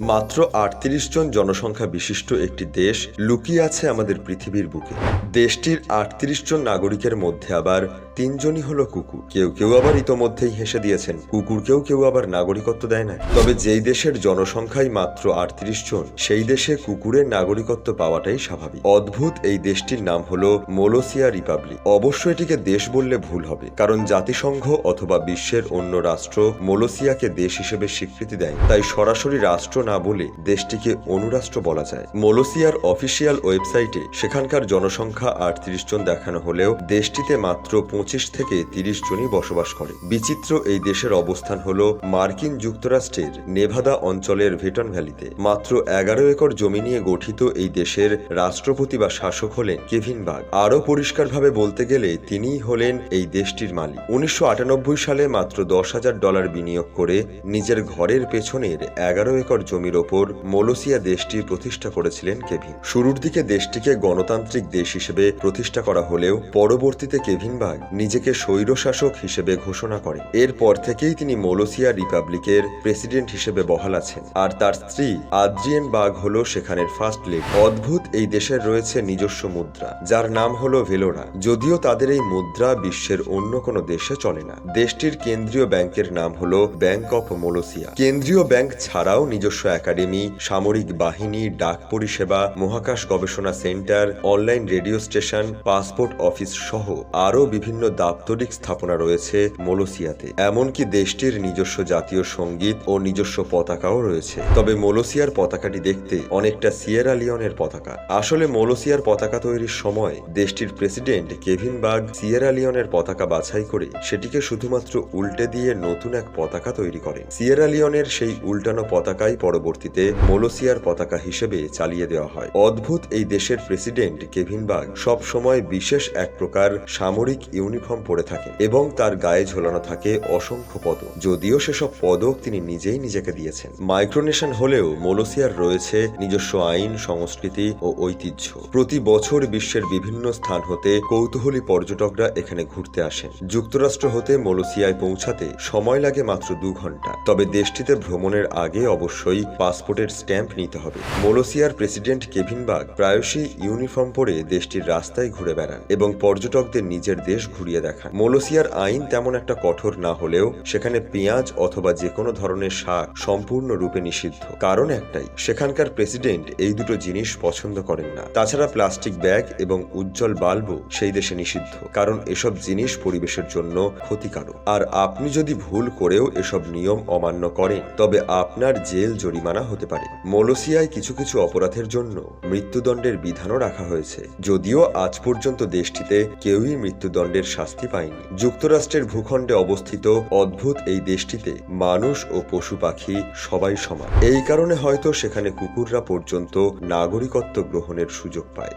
মাত্র আটত্রিশ জন জনসংখ্যা বিশিষ্ট একটি দেশ লুকিয়ে আছে আমাদের পৃথিবীর বুকে। দেশটির আটত্রিশ জন নাগরিকের মধ্যে আবার তিনজনই হলো কুকুর। কেউ কেউ আবার ইতোমধ্যেই হেসে দিয়েছেন, কুকুরকেও কেউ আবার নাগরিকত্ব দেয় না তবে যেই দেশের জনসংখ্যাই মাত্র আটত্রিশ জন, সেই দেশে কুকুরের নাগরিকত্ব পাওয়াটাই স্বাভাবিক। অদ্ভুত এই দেশটির নাম হলো মোলোসিয়া রিপাবলিক। অবশ্য এটিকে দেশ বললে ভুল হবে, কারণ জাতিসংঘ অথবা বিশ্বের অন্য রাষ্ট্র মোলোসিয়াকে দেশ হিসেবে স্বীকৃতি দেয় তাই সরাসরি রাষ্ট্র না বলে দেশটিকে অনুরাষ্ট্র বলা যায়। মোলোসিয়ার অফিসিয়াল ওয়েবসাইটে সেখানকার জনসংখ্যা আটত্রিশ জন দেখানো হলেও দেশটিতে মাত্র পঁচিশ থেকে তিরিশ জনই বসবাস করে। বিচিত্র এই দেশের অবস্থান হল মার্কিন যুক্তরাষ্ট্রের নেভাদা অঞ্চলের ভেটন ভ্যালিতে। মাত্র এগারো একর জমি নিয়ে গঠিত এই দেশের রাষ্ট্রপতি বা শাসক হলেন কেভিন বাগ। আরও পরিষ্কারভাবে বলতে গেলে তিনিই হলেন এই দেশটির মালিক। উনিশশো আটানব্বই সালে মাত্র দশ হাজার ডলার বিনিয়োগ করে নিজের ঘরের পেছনের এগারো একর জমির ওপর মোলোসিয়া দেশটি প্রতিষ্ঠা করেছিলেন কেভিন। শুরুর দিকে দেশটিকে গণতান্ত্রিক দেশ হিসেবে প্রতিষ্ঠা করা হলেও পরবর্তীতে কেভিন বাগ নিজেকে স্বৈরশাসক হিসেবে ঘোষণা করেন এরপর থেকেই তিনি মোলোসিয়া রিপাবলিকের প্রেসিডেন্ট হিসেবে বহাল আছেন। আর তার স্ত্রী আদ্রিয়েন বাগ হল সেখানের ফার্স্ট লেড অদ্ভুত এই দেশের রয়েছে নিজস্ব মুদ্রা, যার নাম হলো ভেলোরা। যদিও তাদের এই মুদ্রা বিশ্বের অন্য কোনো দেশে চলে না। দেশটির কেন্দ্রীয় ব্যাংকের নাম হলো ব্যাংক অফ মোলোসিয়া। কেন্দ্রীয় ব্যাংক ছাড়াও নিজস্ব একাডেমি, সামরিক বাহিনী, ডাক পরিষেবা, মহাকাশ গবেষণা centre, online radio station, passport office সহ আরও বিভিন্ন দাপ্তরিক স্থাপনা রয়েছে মোলোসিয়াতে। এমনকি দেশটির নিজস্ব জাতীয় সংগীত ও নিজস্ব পতাকাও রয়েছে। তবে মোলোসিয়ার পতাকাটি দেখতে অনেকটা সিয়েরা লিওনের পতাকা। আসলে মোলোসিয়ার পতাকা তৈরির সময় দেশটির প্রেসিডেন্ট কেভিন বাগ সিয়েরা লিওনের পতাকা বাছাই করে সেটিকে শুধুমাত্র উল্টে দিয়ে নতুন এক পতাকা তৈরি করেন। সিয়েরা লিওনের সেই উল্টানো পতাকাই পরবর্তীতে মোলোসিয়ার পতাকা হিসেবে চালিয়ে দেওয়া হয়। অদ্ভুত এই দেশের প্রেসিডেন্ট কেভিন বাগ সব সময় বিশেষ এক প্রকার সামরিক ইউনিফর্ম পরে থাকেন এবং তার গায়ে ঝোলানো থাকে অসংখ্য পদক। যদিও সেসব পদক তিনি নিজেই নিজেকে দিয়েছেন। মাইক্রোনেশন হলেও মোলোসিয়ার রয়েছে নিজস্ব আইন, সংস্কৃতি ও ঐতিহ্য। প্রতি বছর বিশ্বের বিভিন্ন স্থান হতে কৌতূহলী পর্যটকরা এখানে ঘুরতে আসেন। যুক্তরাষ্ট্র হতে মোলোসিয়ায় পৌঁছাতে সময় লাগে মাত্র দু ঘণ্টা। তবে দেশটিতে ভ্রমণের আগে অবশ্যই পাসপোর্টের স্ট্যাম্প নিতে হবে। মোলোসিয়ার প্রেসিডেন্ট কেভিন বাগ প্রায়শই ইউনিফর্ম পরে দেশটির রাস্তায় ঘুরে বেড়ান এবং পর্যটকদের নিজের দেশ ঘুরিয়ে দেখান। মোলোসিয়ার আইন তেমন একটা কঠোর না হলেও সেখানে পেঁয়াজ অথবা যে কোনো ধরনের শাক সম্পূর্ণরূপে নিষিদ্ধ। কারণ একটাই, সেখানকার প্রেসিডেন্ট এই দুটো জিনিস পছন্দ করেন না। তাছাড়া প্লাস্টিক ব্যাগ এবং উজ্জ্বল বাল্বও সেই দেশে নিষিদ্ধ। কারণ এসব জিনিস পরিবেশের জন্য ক্ষতিকারক। আর আপনি যদি ভুল করেও এসব নিয়ম অমান্য করেন, তবে আপনার জেল জরিমানা হতে পারে। মোলোসিয়ায় কিছু কিছু অপরাধের জন্য মৃত্যুদণ্ডের বিধানও রাখা হয়েছে। যদিও আজ পর্যন্ত দেশটিতে কেউই মৃত্যুদণ্ডের শাস্তি পায়নি। যুক্তরাষ্ট্রের ভূখণ্ডে অবস্থিত অদ্ভুত এই দেশটিতে মানুষ ও পশু পাখি সবাই সমান। এই কারণে হয়তো সেখানে কুকুররা পর্যন্ত নাগরিকত্ব গ্রহণের সুযোগ পায়।